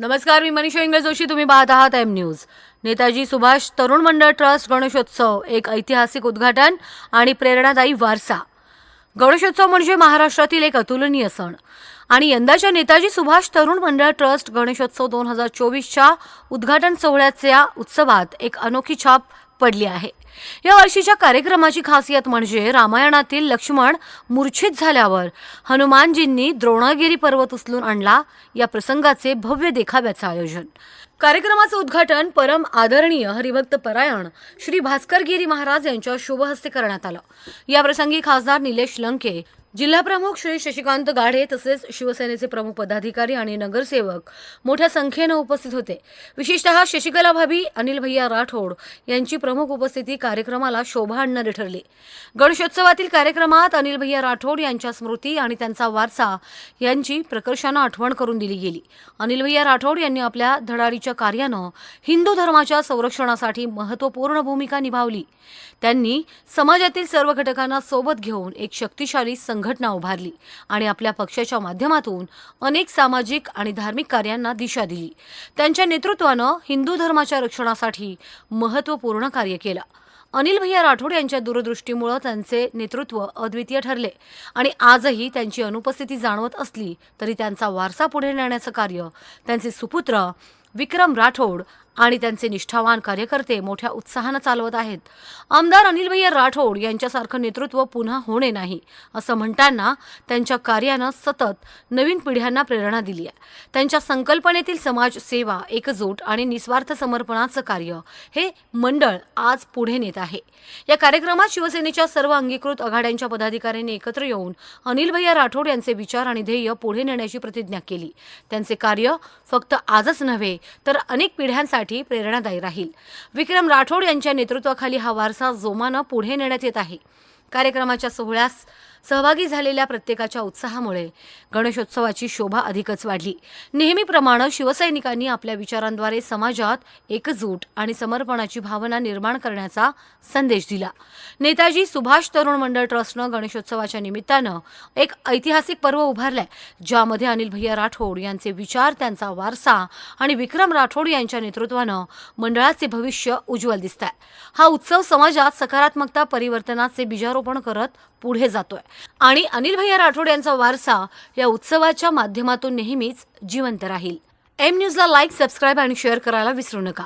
नमस्कार मी मनीषा इंग्रज जोशी. तुम्ही पाहत आहात एम न्यूज नेताजी सुभाष तरुण मंडळ ट्रस्ट गणेशोत्सव एक ऐतिहासिक उद्घाटन आणि प्रेरणादायी वारसा. गणेशोत्सव म्हणजे महाराष्ट्रातील एक अतुलनीय सण. आणि यंदाच्या नेताजी सुभाष तरुण मंडळ ट्रस्ट गणेशोत्सव दोन हजार चोवीसच्या उद्घाटन सोहळ्याच्या उत्सवात एक अनोखी छाप पडली आहे. या वर्षीच्या कार्यक्रमाची खासियत म्हणजे रामायणातील लक्ष्मण मूर्छित झाल्यावर हनुमानजींनी द्रोणागिरी पर्वत उचलून आणला या प्रसंगाचे भव्य देखाव्याचं आयोजन. कार्यक्रमाचं उद्घाटन परम आदरणीय हरिभक्त परायण श्री भास्करगिरी महाराज यांच्या शुभहस्ते करण्यात आलं. या प्रसंगी खासदार निलेश लंके जिल्हाप्रमुख श्री शशिकांत गाढे तसेच शिवसेनेचे प्रमुख पदाधिकारी आणि नगरसेवक मोठ्या संख्येनं उपस्थित होते. विशेषतः शशिकला भाभी अनिल भैया राठोड यांची प्रमुख उपस्थिती कार्यक्रमाला शोभा आणणारी ठरली. गणेशोत्सवातील कार्यक्रमात अनिल भैया राठोड यांच्या स्मृती आणि त्यांचा वारसा यांची प्रकर्षानं आठवण करून दिली गेली. अनिल भैया राठोड यांनी आपल्या धडाडीच्या कार्यानं हिंदू धर्माच्या संरक्षणासाठी महत्त्वपूर्ण भूमिका निभावली. त्यांनी समाजातील सर्व घटकांना सोबत घेऊन एक शक्तिशाली संघटना उभारली आणि आपल्या पक्षाच्या माध्यमातून अनेक सामाजिक आणि धार्मिक कार्यांना दिशा दिली. त्यांच्या नेतृत्वानं हिंदू धर्माच्या रक्षणासाठी महत्त्वपूर्ण कार्य केलं. अनिल भैया राठोड यांच्या दूरदृष्टीमुळं त्यांचे नेतृत्व अद्वितीय ठरले आणि आजही त्यांची अनुपस्थिती जाणवत असली तरी त्यांचा वारसा पुढे नेण्याचं कार्य त्यांचे सुपुत्र विक्रम राठोड आणि त्यांचे निष्ठावान कार्यकर्ते मोठ्या उत्साहानं चालवत आहेत. आमदार अनिलभैया राठोड यांच्यासारखं नेतृत्व पुन्हा होणे नाही असं म्हणताना त्यांच्या कार्यानं सतत नवीन पिढ्यांना प्रेरणा दिली आहे. त्यांच्या संकल्पनेतील समाजसेवा एकजूट आणि निस्वार्थ समर्पणाचं कार्य हे मंडळ आज पुढे नेत आहे. या कार्यक्रमात शिवसेनेच्या सर्व अंगीकृत आघाड्यांच्या पदाधिकाऱ्यांनी एकत्र येऊन अनिलभैया राठोड यांचे विचार आणि ध्येय पुढे नेण्याची प्रतिज्ञा केली. त्यांचे कार्य फक्त आजच नव्हे तर अनेक पिढ्यांसाठी प्रेरणादायी राहील. विक्रम राठोड यांच्या नेतृत्वाखाली हा वारसा जोमानं पुढे नेण्यात येत आहे. कार्यक्रमाच्या सोहळ्यास सहभागी झालेल्या प्रत्येकाच्या उत्साहामुळे गणेशोत्सवाची शोभा अधिकच वाढली. नेहमीप्रमाणे शिवसैनिकांनी आपल्या विचारांद्वारे समाजात एकजूट आणि समर्पणाची भावना निर्माण करण्याचा संदेश दिला. नेताजी सुभाष तरुण मंडळ ट्रस्टनं गणेशोत्सवाच्या निमित्तानं एक ऐतिहासिक पर्व उभारलंय ज्यामध्ये अनिल भैया राठोड यांचे विचार त्यांचा वारसा आणि विक्रम राठोड यांच्या नेतृत्वानं मंडळाचे भविष्य उज्ज्वल दिसत आहे हा उत्सव समाजात सकारात्मकता परिवर्तनाचे बीजारोपण करत पुढे जातोय. आणि अनिल भैया राठोड यांचा वारसा या उत्सवाच्या माध्यमातून नेहमीच जिवंत राहील. एम न्यूजला लाईक सबस्क्राईब आणि शेअर करायला विसरू नका.